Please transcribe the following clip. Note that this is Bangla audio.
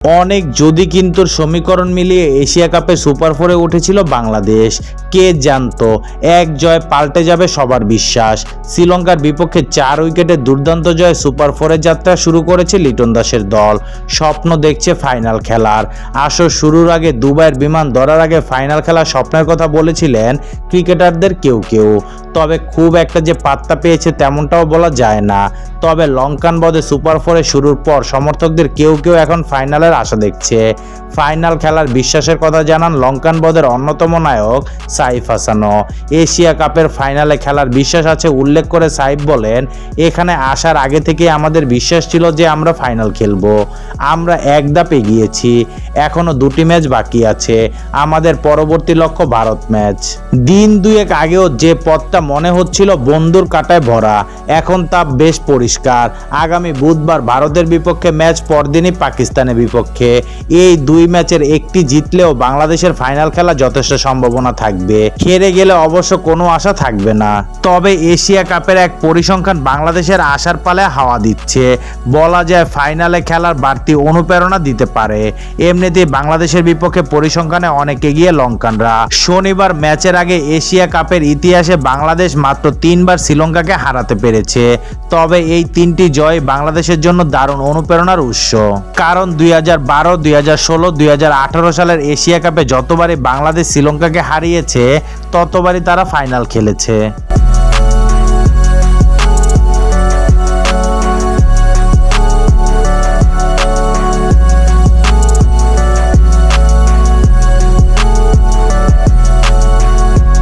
অনেক যদি কিন্তু সমীকরণ মিলিয়ে এশিয়া কাপে সুপার ফোরে উঠেছিল বাংলাদেশ। কে জানতো? এক জয় পাল্টে যাবে সবার বিশ্বাস। শ্রীলঙ্কার বিপক্ষে চার উইকেটে দুর্দান্ত জয়ে সুপার ফোরের যাত্রা শুরু করেছে লিটন দাসের দল। স্বপ্ন দেখছে ফাইনাল খেলার। আসর শুরুর আগে দুবাইয়ের বিমান ধরার আগে ফাইনাল খেলার স্বপ্নের কথা বলেছিলেন ক্রিকেটারদের কেউ কেউ। তবে খুব একটা যে পাত্তা পেয়েছে তেমনটাও বলা যায় না। তবে লঙ্কান বদে সুপার ফোরে শুরুর পর সমর্থকদের কেউ কেউ এখন ফাইনালের আশা দেখছে। ফাইনাল খেলার বিশ্বাসের কথা জানান লঙ্কান বদের অন্যতম নায়ক সাইফ হাসানো এশিয়া কাপের ফাইনালে খেলার বিশ্বাস আছে উল্লেখ করে সাইফ বলেন, এখানে আসার আগে থেকে আমাদের বিশ্বাস ছিল যে আমরা ফাইনাল খেলব। আমরা এক ধাপ এগিয়েছি, এখনও দুটি ম্যাচ বাকি আছে। আমাদের পরবর্তী লক্ষ্য ভারত ম্যাচ দিন দুয়েক আগেও যে পথটা মনে হচ্ছিল বন্ধুর কাটায় ভরা। এখন তা বেশ পরিষ্কার। আগামী বুধবার ভারতের বিপক্ষে ম্যাচ পরদিনই পাকিস্তানের বিপক্ষে। এই দুই ম্যাচের একটি জিতলেও বাংলাদেশের ফাইনাল খেলা যথেষ্ট সম্ভাবনা থাকবে। হেরে গেলে অবশ্য কোনো আশা থাকবে না। তবে এশিয়া কাপের এক পরিসংখ্যান বাংলাদেশের আশার পালে হাওয়া দিচ্ছে। বলা যায় ফাইনালে খেলার বাড়তি অনুপ্রেরণা দিতে পারে। এমনিতেই বাংলাদেশের বিপক্ষে পরিসংখ্যানে অনেক এগিয়ে লঙ্কানরা। শনিবার ম্যাচের আগে এশিয়া কাপের ইতিহাসে বাংলাদেশ মাত্র তিনবার শ্রীলঙ্কাকে হারাতে পেরেছে। তবে এই তিনটি জয় বাংলাদেশের জন্য দারুণ অনুপ্রেরণার উৎস। কারণ দুই হাজার বারো, দুই হাজার ষোলো, দুই হাজার আঠারো সালের এশিয়া কাপে যতবারই বাংলাদেশ শ্রীলঙ্কাকে হারিয়েছে, ততবারই তারা ফাইনাল খেলেছে।